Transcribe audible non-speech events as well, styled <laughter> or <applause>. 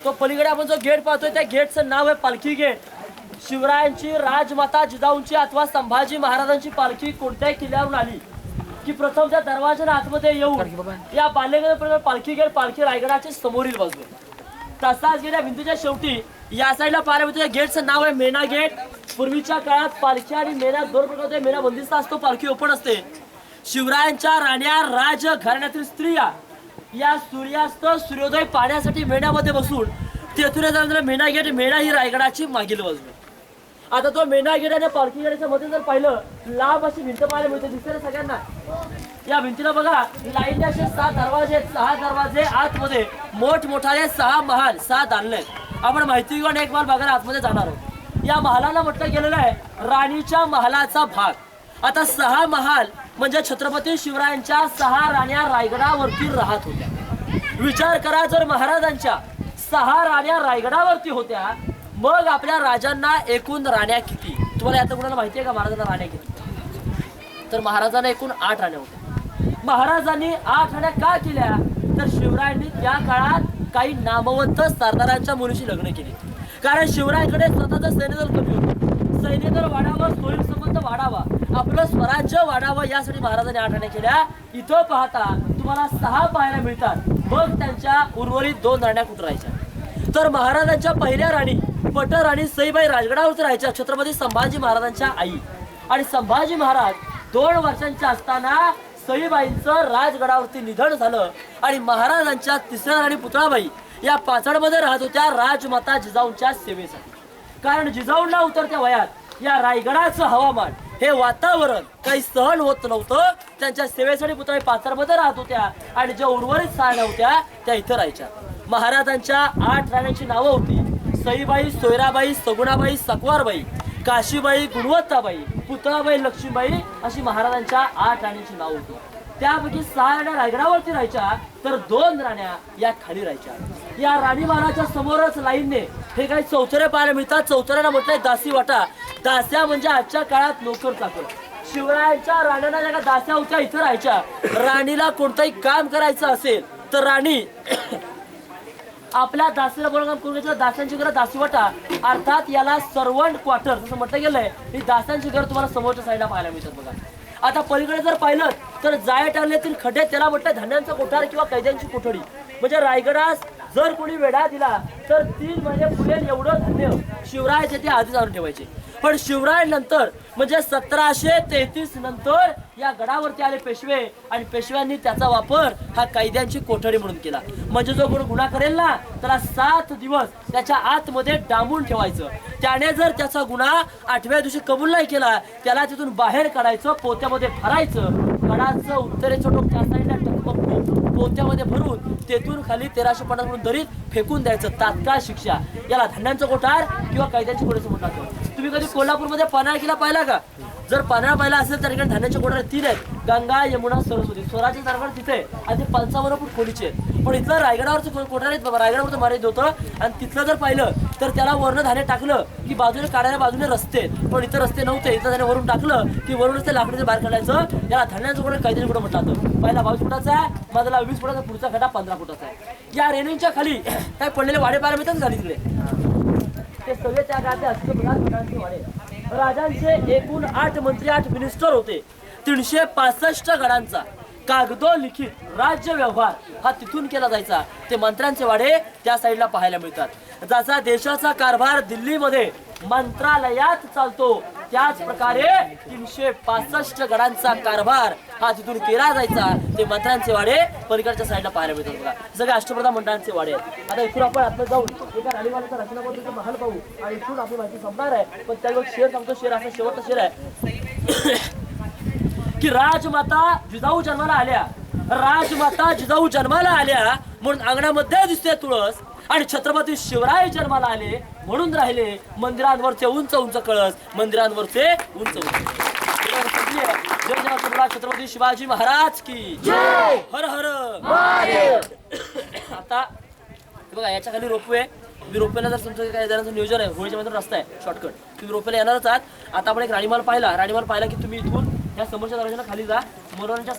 तो पलीकडे आपण जो गेट पाहतोय त्या गेटचं नाव आहे पालखी गेट. शिवरायांची राजमाता जिजाऊंची अथवा संभाजी महाराजांची पालखी कोणत्याही किल्ल्यावरून आली की प्रथम त्या दरवाजाने आतमध्ये येऊन या बालेगड पालखी गेट पालखी रायगडाच्या समोरील बाजू तसाच गेल्या भिंतीच्या शेवटी या साईडला पाहायला गेटचं नाव आहे मेना गेट. पूर्वीच्या काळात पालखी आणि मेना दोन प्रकारचे मेना बंदिस्त असतो पालखी ओपन असते. शिवरायांच्या राण्या राज घराण्यातील स्त्रिया या सूर्यास्त सूर्योदय पाहण्यासाठी मेण्यामध्ये बसून तेथून येताना मेणा गेट मेणा ही रायगडाची मागील बाजू आता तो मेणा गेट आणि पार्किंग गेटच्या मध्ये जर पाहिलं लांब अशी भिंत पाहायला मिळते दिसते सगळ्यांना? या भिंतीला बघा लाईनने असे सहा दरवाजे आहेत, सहा दरवाजे आतमध्ये मोठमोठाले सहा महाल सहा दालने आहेत. आपण माहिती घेऊन एक माल बघायला आतमध्ये जाणार आहोत. या महालाला म्हटलं गेलेलं आहे राणीच्या महालाचा भाग. आता सहा महाल म्हणजे छत्रपती शिवरायांच्या सहा राण्या रायगडावरती राहत होत्या. विचार करा जर महाराजांच्या सहा राण्या रायगडावरती होत्या मग आपल्या राजांना एकूण राण्या किती? तुम्हाला याचं कुणाला माहिती आहे का? महाराजांना राण्या किती? तर महाराजांना एकूण आठ राण्या होत्या. महाराजांनी आठ राण्या का केल्या? तर शिवरायांनी त्या काळात काही नामवंत सरदारांच्या मुलीशी लग्न केली. कारण शिवरायांकडे स्वतःचं सैन्यदल कमी होतं. सैन्यदल वाढावं सोयी संबंध वाढावा आपलं स्वराज्य वाढावं यासाठी महाराजांनी आठ केल्या. इथं पाहता तुम्हाला सहा पाहायला मिळतात. मग त्यांच्या उर्वरित दोन राण्या कुठं राहायच्या? तर महाराजांच्या पहिल्या राणी पटर राणी सईबाई राजगडावर राहायच्या छत्रपती संभाजी महाराजांच्या आई. आणि संभाजी महाराज दोन वर्षांच्या असताना सईबाईंचं राजगडावरती निधन झालं आणि महाराजांच्या तिसऱ्या राणी पुतळाबाई या पाचडमध्ये राहत होत्या राजमाता जिजाऊंच्या सेवेसाठी. कारण जिजाऊंना उतरत्या वयात या रायगडाचं हवामान. हे वातावरण काही सहन होत नव्हतं. त्यांच्या सेवेसाठी पुतळे पाचारमध्ये राहत होत्या आणि ज्या उर्वरित साड्या होत्या त्या इथं राहायच्या. महाराजांच्या आठ राण्यांची नावं होती. सईबाई सोयराबाई सगुणाबाई सकवारबाई काशीबाई गुणवत्ताबाई पुतळाबाई लक्ष्मीबाई अशी महाराजांच्या आठ राण्यांची नावं होती. त्यापैकी सहा राण्या रायगडावरती राहायच्या तर दोन राण्या या खाली राहायच्या. या राणी महाराजच्या समोरच लाईनने हे काही चौथरे पाहायला मिळतात. चौथऱ्याला म्हटलंय दासी वाटा. दास्या म्हणजे आजच्या काळात नोकर चाकर शिवरायांच्या राण्यांना ज्या दास्या होत्या इथं राहायच्या. राणीला कोणतंही काम करायचं असेल तर राणी <coughs> आपल्या दासीला बोलून करून घेतलं. दासांची घर दासीवाटा अर्थात याला सर्वंट क्वार्टर जसं म्हटलं गेलंय ही दासांची घर तुम्हाला समोरच्या साईडला पाहायला मिळतात बघा. आता पलीकडे जर पाहिलं तर जाय टाळल्यातील खड्डे त्याला म्हटलं धान्यांचा कोठार किंवा कैद्यांची कोठडी. म्हणजे रायगडास जर कोणी वेढा दिला तर तीन म्हणजे पुढे एवढं धान्य शिवरायाचे ते आधीच आणून ठेवायचे. पण शिवराय नंतर म्हणजे सतराशे तेहतीस नंतर या गडावरती आले पेशवे आणि पेशव्यांनी त्याचा वापर हा कैद्यांची कोठडी म्हणून केला. म्हणजे जो कोण गुन्हा करेल ना त्याला सात दिवस त्याच्या आतमध्ये डांबून ठेवायचं. त्याने जर त्याचा गुन्हा आठव्या दिवशी कबूल नाही केला त्याला तिथून बाहेर काढायचं पोत्यामध्ये भरायचं. गडाचं उत्तरेचं टोक त्या साईडला पोत्यामध्ये भरून तेथून खाली तेराशे पन्नास म्हणून दरीत फेकून द्यायचं तात्काळ शिक्षा. याला धान्यांचं कोठार किंवा कैद्याची कोठेचं म्हणतात. तुम्ही कधी कोल्हापूरमध्ये पन्हाळ किल्ला पाहिला का? जर पन्हाळ पाहिला असेल तर इकडे धान्याचे कोठार तीन आहेत. गंगा यमुना सरस्वती. स्वराचे दरबार तिथे आणि ते पंचावन्न फूट खोलीचे आहेत. पण इथलं रायगडावरचं कोणाला कोठार आहेत बाबा. रायगडावरचं मारायचं होतं. आणि तिथलं जर पाहिलं तर त्याला वरनं धान्य टाकलं की बाजूने काढायला बाजूने रस्ते. पण इथं रस्ते नव्हते. इथं धान्य वरून टाकलं की वरूनच ते लाकडीचं बाहेर काढायचं. याला धान्याचं कोठा काहीतरी कुठं म्हटलं जातं. पहिला बावीस फुटाचा आहे. मधला वीस फुटाचा पुढचा खड्डा पंधरा फुटाचा आहे. या रेनिंगच्या खाली <clears throat> काय पडलेले वाडे पाहायला मिळतात तिकडे? ते सगळे त्या काळातले असते वाडे. राजांचे एकूण आठ मंत्री आठ मिनिस्टर होते. तीनशे पासष्ट गडांचा. कागदो लिखित राज्य व्यवहार हा तिथून केला जायचा. ते मंत्र्यांचे वाडे त्या साईडला पाहायला मिळतात. जसा देशाचा कारभार दिल्लीमध्ये मंत्रालयात चालतो त्याच प्रकारे तीनशे पासष्ट गडांचा कारभार हा तिथून केला जायचा. ते मंत्र्यांचे वाडे पलीकडच्या साईडला पाहायला मिळतात बघा. सगळे अष्टप्रधान मंडळांचे वाडे आहेत. आता इथून आपण आता जाऊन एका राणीवाल्याचा रचना महाल पाहू. आणि इथून आपली माहिती संपणार आहे. पण त्यावेळेस शेर सांगतो शेर असा शेवटचा शेर आहे. की राजमाता जिजाऊ जन्माला आल्या. राजमाता जिजाऊ जन्माला आल्या म्हणून अंगणामध्ये दिसते तुळस आणि छत्रपती शिवराय जन्माला आले म्हणून राहिले मंदिरांवरचे उंच उंच कळस मंदिरांवरचे उंच उंच छत्रपती शिवाजी महाराज की हर हर आता बघा याच्या खाली रोपवे तुम्ही रोपवेला जर तुमचं काय जणांचं नियोजन आहे होळीच्या मध्ये रस्ता आहे शॉर्टकट तुम्ही रोपवेला येणारच आहात. आता आपण एक राणीमाल पाहिला. राणीमाल पाहिला की तुम्ही इथून या समोरच्या दरवाजाला खाली जा. मोरांच्या